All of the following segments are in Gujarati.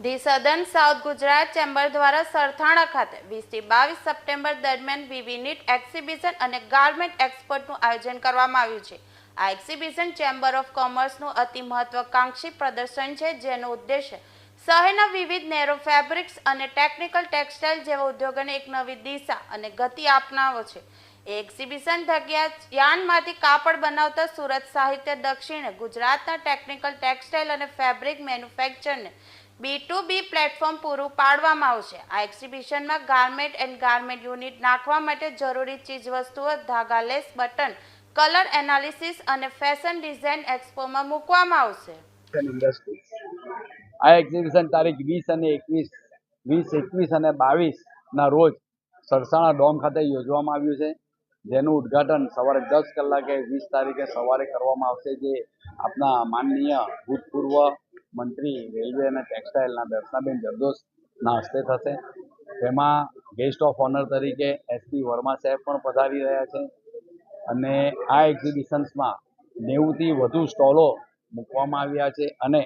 ધી સદન સાઉથ ગુજરાત ચેમ્બર દ્વારા સરથાણા ખાતે વીસથી બાવીસ સપ્ટેમ્બર દરમિયાન વિવિ એક્ઝિબિશન અને ગાર્મેન્ટ એક્સપોર્ટનું આયોજન કરવામાં આવ્યું છે. આ એક્ઝિબિશન ચેમ્બર ઓફ કોમર્સનું અતિ મહત્વકાંક્ષી પ્રદર્શન છે, જેનો ઉદ્દેશ્ય શહેરના વિવિધ નેરો ફેબ્રિક્સ અને ટેકનિકલ ટેક્સટાઇલ જેવા ઉદ્યોગોને એક નવી દિશા અને ગતિ આપનાવો છે. એક્ઝિબિશન થકી યાનમાંથી કાપડ બનાવતા સુરત સાહિત્ય દક્ષિણે ગુજરાતના ટેકનિકલ ટેક્સટાઇલ અને ફેબ્રિક મેન્યુફેક્ચરને બી ટુ બી પ્લેટફોર્મ પૂરું પાડવામાં આવશે. આ એક્ઝિબિશનમાં ગાર્મેન્ટ એન્ડ ગાર્મેન્ટ યુનિટ નાખવા માટે જરૂરી ચીજવસ્તુઓ ધાગા લેસ બટન કલર એનાલિસિસ અને ફેશન ડિઝાઇન એક્સપોમાં મૂકવામાં આવશે. આ એક્ઝિબિશન તારીખ વીસ અને એકવીસ વીસ એકવીસ અને બાવીસના રોજ સરસાણા ડોમ ખાતે યોજવામાં આવ્યું છે. જેનું ઉદ્ઘાટન સવારે દસ કલાકે વીસ તારીખે સવારે કરવામાં આવશે. જે આપના માનનીય ભૂતપૂર્વ મંત્રી, રેલવે અને ટેક્સટાઇલના દર્શનાબેન જરદોશના હસ્તે થશે. તેમાં ગેસ્ટ ઓફ ઓનર તરીકે એસપી વર્મા સાહેબ પણ પધારી રહ્યા છે અને આ એક્ઝિબિશન્સમાં નેવુંથી વધુ સ્ટોલો મૂકવામાં આવ્યા છે અને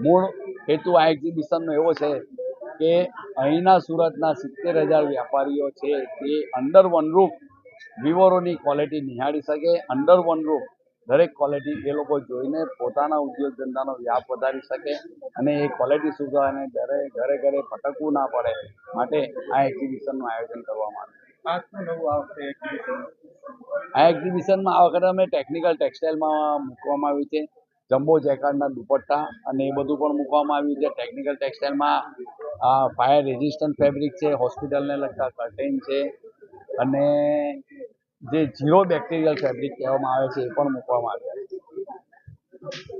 મૂળ હેતુ આ એક્ઝિબિશનનો એવો છે કે અહીંના સુરતના સિત્તેર હજાર વ્યાપારીઓ છે તે અંડર વન રૂફ વિવરોની ક્વોલિટી નિહાળી શકે અંડર વન રૂફ દરેક ક્વોલિટી એ લોકો જોઈને પોતાના ઉદ્યોગ ધંધાનો વ્યાપ વધારી શકે અને એ ક્વોલિટી સુધારને ઘરે ઘરે ઘરે ભટકવું ના પડે માટે આ એક્ઝિબિશનનું આયોજન કરવામાં આવ્યું. આ એક્ઝિબિશનમાં આ વખતે અમે ટેકનિકલ ટેક્સટાઇલમાં મૂકવામાં આવ્યું છે. જમ્બો જેકાર્ડના દુપટ્ટા અને એ બધું પણ મૂકવામાં આવ્યું છે. ટેકનિકલ ટેક્સટાઇલમાં ફાયર રેઝિસ્ટન્ટ ફેબ્રિક છે હોસ્પિટલને લગતા કર્ટેન છે અને જે ઝીરો બેક્ટેરિયલ ફેબ્રિક કહેવામાં આવે છે એ પણ મૂકવામાં આવ્યા